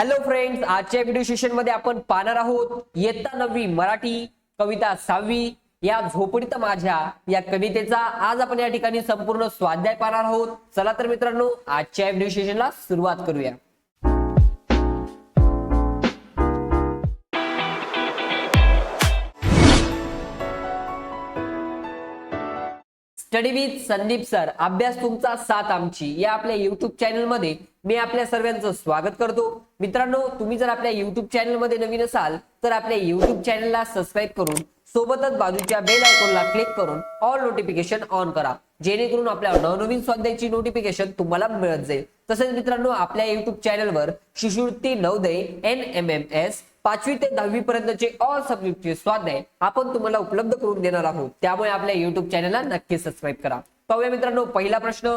Hello friends आजच्या video सेशनमध्ये आपण पाहणार आहोत इयत्ता नववी मराठी कविता सहावी या झोपडीत माझ्या या कवितेचा. आज आपण या ठिकाणी संपूर्ण स्वाध्याय पाहणार आहोत. चला तर मित्रांनो आजच्या व्हिडिओ सेशनला सुरुवात करूया. स्टडी विथ संदीप सर अभ्यास तुमचा साथ आमची. या आपल्या युट्यूब चॅनलमध्ये मी आपल्या सर्वांचं स्वागत करतो. मित्रांनो तुम्ही जर आपल्या युट्यूब चॅनलमध्ये नवीन असाल तर आपल्या युट्यूब चॅनलला सबस्क्राईब करून सोबतच बाजूच्या बेल आयकॉनला क्लिक करून ऑल नोटिफिकेशन ऑन करा. जेणेकरून आपल्या नवनवीन स्वाध्यायची नोटिफिकेशन तुम्हाला मिळत जाईल. तसेच मित्रांनो आपल्या युट्यूब चॅनलवर शिष्यवृत्ती Navodaya N M M S पाचवी ते दहावी पर्यंतचे ऑल सब्जेक्टचे स्वाध्याय आपण तुम्हाला उपलब्ध करून देणार आहोत. त्यामुळे आपल्या युट्यूब चॅनलला नक्की सबस्क्राईब करा. पाहूया मित्रांनो पहिला प्रश्न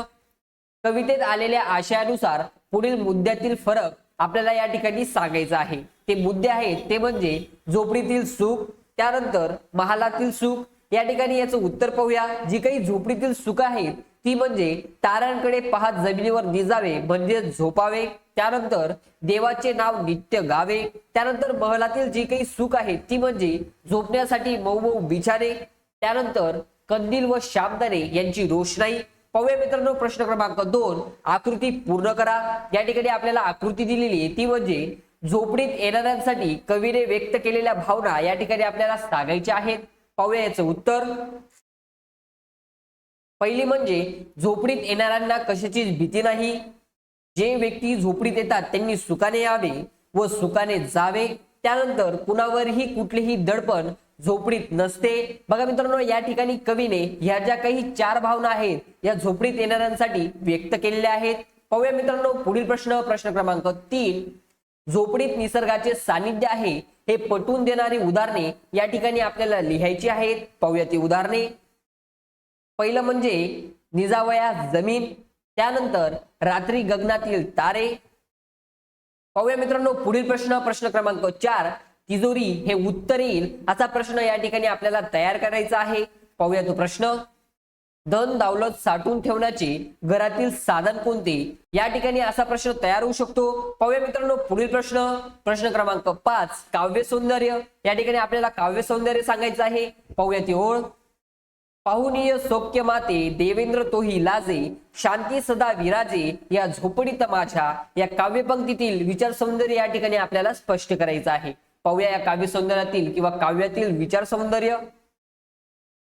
कवितेत आलेल्या आशयानुसार पुढील मुद्द्यातील फरक आपल्याला या ठिकाणी सांगायचा आहे. ते मुद्दे आहेत ते म्हणजे झोपडीतील सुख त्यानंतर महालातील सुख. या ठिकाणी याचं उत्तर पाहूया. जी काही झोपडीतील सुख आहेत ती म्हणजे तारांकडे पाहत जमिनीवर निजावे म्हणजे झोपावे. त्यानंतर देवाचे नाव नित्य गावे. त्यानंतर महलातील जी काही सुख आहे ती म्हणजे झोपण्यासाठी मऊ मऊ बिछाने. त्यानंतर कंदील व शामदाने यांची रोषणाई. पाहूया मित्रांनो प्रश्न क्रमांक दोन आकृती पूर्ण करा. या ठिकाणी आपल्याला आकृती दिलेली आहे. ती म्हणजे झोपडीत येणाऱ्यांसाठी कवीने व्यक्त केलेल्या भावना या ठिकाणी आपल्याला सांगायच्या आहेत. पाहूया याचं उत्तर. पहिली म्हणजे झोपडीत येणाऱ्यांना कशाचीच भीती नाही? जे व्यक्ती झोपडीत येतात त्यांनी सुखाने यावे व सुखाने जावे. त्यानंतर कुणावरही कुठलेही दडपण झोपडीत नसते. बघा मित्रांनो या ठिकाणी कवीने ह्या ज्या काही चार भावना आहेत या झोपडीत येणाऱ्यांसाठी व्यक्त केलेल्या आहेत. पाहूया मित्रांनो पुढील प्रश्न प्रश्न क्रमांक तीन. झोपडीत निसर्गाचे सानिध्य आहे हे पटवून देणारी उदाहरणे या ठिकाणी आपल्याला लिहायची आहेत. पाहूया ती उदाहरणे. पहिलं म्हणजे निजावया जमीन त्यानंतर रात्री गगनातील तारे. पाहूया मित्रांनो पुढील प्रश्न प्रश्न क्रमांक चार. तिजोरी हे उत्तर येईल असा प्रश्न या ठिकाणी आपल्याला तयार करायचा आहे. पाहूया तो प्रश्न. धन दावलत साठवून ठेवण्याचे घरातील साधन कोणते? या ठिकाणी असा प्रश्न तयार होऊ शकतो. पाहूया मित्रांनो पुढील प्रश्न. प्रश्न क्रमांक पाच काव्य सौंदर्य. या ठिकाणी आपल्याला काव्य सौंदर्य सांगायचं आहे. पाहूया ती ओळ. पाहुनीय सौख्य माते देवेंद्र तोही लाजे शांती सदा विराजे या झोपडीत माझ्या या काव्यपंक्तीतील विचार सौंदर्य या ठिकाणी आपल्याला स्पष्ट करायचं आहे. पाहूया या काव्य सौंदर्यातील किंवा काव्यातील विचार सौंदर्य.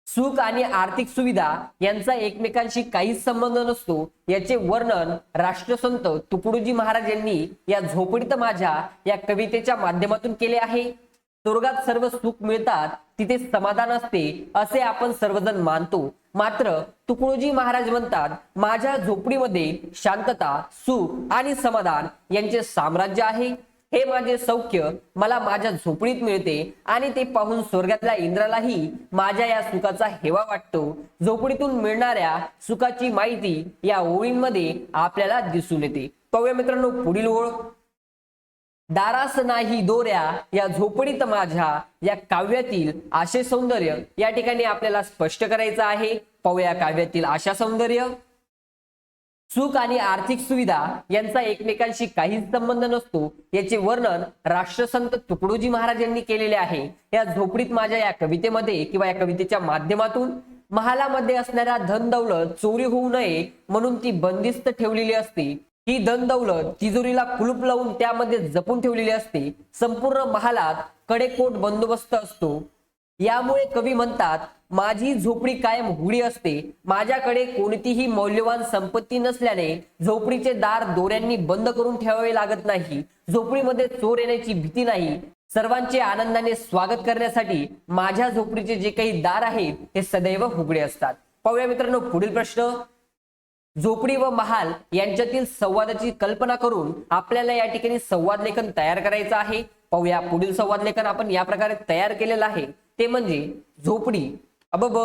सुख आणि आर्थिक सुविधा यांचा एकमेकांशी काहीच संबंध नसतो. याचे वर्णन राष्ट्रसंत तुकडोजी महाराज यांनी या झोपडीत माझ्या या कवितेच्या माध्यमातून केले आहे. स्वर्गात सर्व सुख मिळतात तिथे समाधान असते असे आपण सर्वजण मानतो. मात्र तुकडोजी महाराज म्हणतात माझ्या झोपडीमध्ये शांतता सुख आणि समाधान यांचे साम्राज्य आहे. हे माझे सौख्य मला माझ्या झोपडीत मिळते आणि ते पाहून स्वर्गातल्या इंद्रालाही माझ्या या सुखाचा हेवा वाटतो. झोपडीतून मिळणाऱ्या सुखाची माहिती या ओळींमध्ये आपल्याला दिसून येते. पाहूया मित्रांनो पुढील ओळ. दारास नाही दोऱ्या या झोपडीत माझ्या या काव्यातील आशे सौंदर्य या ठिकाणी आपल्याला स्पष्ट करायचं आहे. पाहूया काव्यातील आशा सौंदर्य. सुख आणि आर्थिक सुविधा यांचा एकमेकांशी काहीच संबंध नसतो याचे वर्णन राष्ट्रसंत तुकडोजी महाराज यांनी केलेले आहे. या झोपडीत माझ्या या कवितेमध्ये किंवा या कवितेच्या माध्यमातून महालामध्ये असणाऱ्या धन दौलत चोरी होऊ नये म्हणून ती बंदिस्त ठेवलेली असते. ही धन दौलत तिजोरीला कुलूप लावून त्यामध्ये जपून ठेवलेली असते. संपूर्ण महालात कडेकोट बंदोबस्त असतो. यामुळे कवी म्हणतात माझी झोपडी कायम उघडी असते. माझ्याकडे कोणतीही मौल्यवान संपत्ती नसल्याने झोपडीचे दार दोऱ्यांनी बंद करून ठेवावे लागत नाही. झोपडीमध्ये चोर येण्याची भीती नाही. सर्वांचे आनंदाने स्वागत करण्यासाठी माझ्या झोपडीचे जे काही दार आहेत हे सदैव उघडे असतात. पाहूया मित्रांनो पुढील प्रश्न. झोपडी व महाल यांच्यातील संवादाची कल्पना करून आपल्याला या ठिकाणी संवाद लेखन तयार करायचं आहे. पाहूया पुढील संवाद लेखन आपण या प्रकारे तयार केलेलं आहे. ते म्हणजे झोपडी. अबब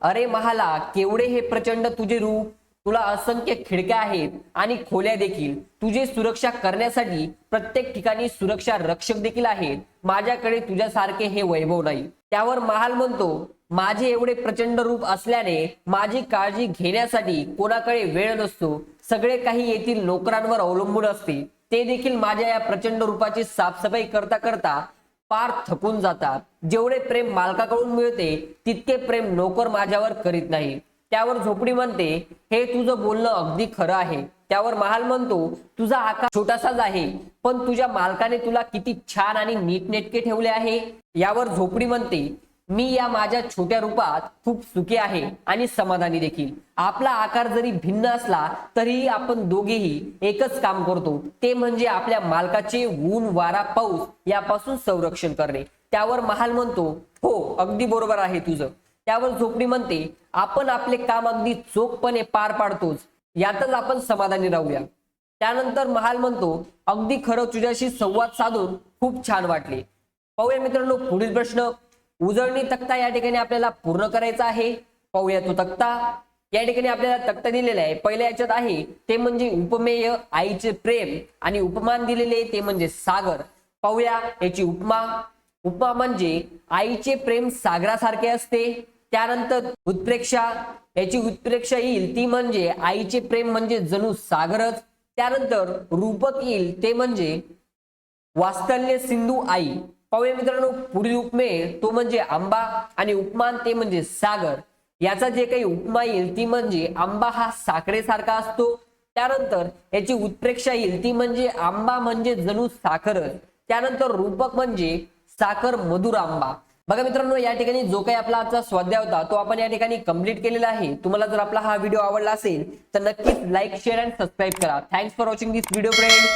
अरे महाला केवढे हे प्रचंड तुझे रूप. तुला असंख्य खिडक्या आहेत आणि खोल्या देखील. तुझे सुरक्षा करण्यासाठी प्रत्येक ठिकाणी सुरक्षा रक्षक देखील आहेत. माझ्याकडे तुझ्यासारखे हे वैभव नाही. त्यावर महाल म्हणतो माझे एवढे प्रचंड रूप असल्याने माझी काळजी घेण्यासाठी कोणाकडे वेळ नसतो. सगळे काही येथील नोकरांवर अवलंबून असते. ते देखील माझ्या या प्रचंड रूपाची साफसफाई करता करता पार थकून जातात. जेवढे प्रेम मालकाकडून मिळते तितके प्रेम नोकर माझ्यावर करीत नाही. त्यावर झोपडी म्हणते हे तुझं बोलणं अगदी खरं आहे. त्यावर महाल म्हणतो तुझा आकार छोटासाच आहे पण तुझ्या मालकाने तुला किती छान आणि नीटनेटके ठेवले आहे. यावर झोपडी म्हणते मी या माझ्या छोट्या रूपात खूप सुखी आहे आणि समाधानी देखील. आपला आकार जरी भिन्न असला तरीही आपण दोघेही एकच काम करतो. ते म्हणजे आपल्या मालकाचे ऊन वारा पाऊस यापासून संरक्षण करणे. त्यावर महाल म्हणतो हो अगदी बरोबर आहे तुझं. त्यावर झोपडी म्हणते आपण आपले काम अगदी चोखपणे पार पाडतोच. यातच आपण समाधानी राहूया. त्यानंतर महाल म्हणतो अगदी खरं तुझ्याशी संवाद साधून खूप छान वाटले. पाहूया मित्रांनो पुढील प्रश्न. उजळणी तक्ता या ठिकाणी आपल्याला पूर्ण करायचा आहे. पाहूया तो तक्ता. या ठिकाणी आपल्याला तक्ता दिलेला आहे. पहिल्या याच्यात आहे ते म्हणजे उपमेय आईचे प्रेम आणि उपमान दिलेले ते म्हणजे सागर. पाहूया याची उपमा. उपमा म्हणजे आईचे प्रेम सागरासारखे असते. त्यानंतर उत्प्रेक्षा. याची उत्प्रेक्षा येईल ती म्हणजे आईचे प्रेम म्हणजे जणू सागरच. त्यानंतर रूपक येईल ते म्हणजे वास्तल्य सिंधू आई. पाहूया मित्रांनो पुढील उपमे तो म्हणजे आंबा आणि उपमान ते म्हणजे सागर. याचा जे काही उपमा येईल ती म्हणजे आंबा हा साखरेसारखा असतो. त्यानंतर याची उत्प्रेक्षा येईल ती म्हणजे आंबा म्हणजे जणू साखरच. त्यानंतर रूपक म्हणजे साखर मधुर आंबा. बघा मित्रांनो या ठिकाणी जो काही आपला आजचा स्वाध्याय होता तो आपण या ठिकाणी कंप्लीट केलेला आहे. तुम्हाला जर आपला हा व्हिडिओ आवडला असेल तर नक्कीच लाईक शेअर अँड सबस्क्राईब करा. Thanks for watching this video friend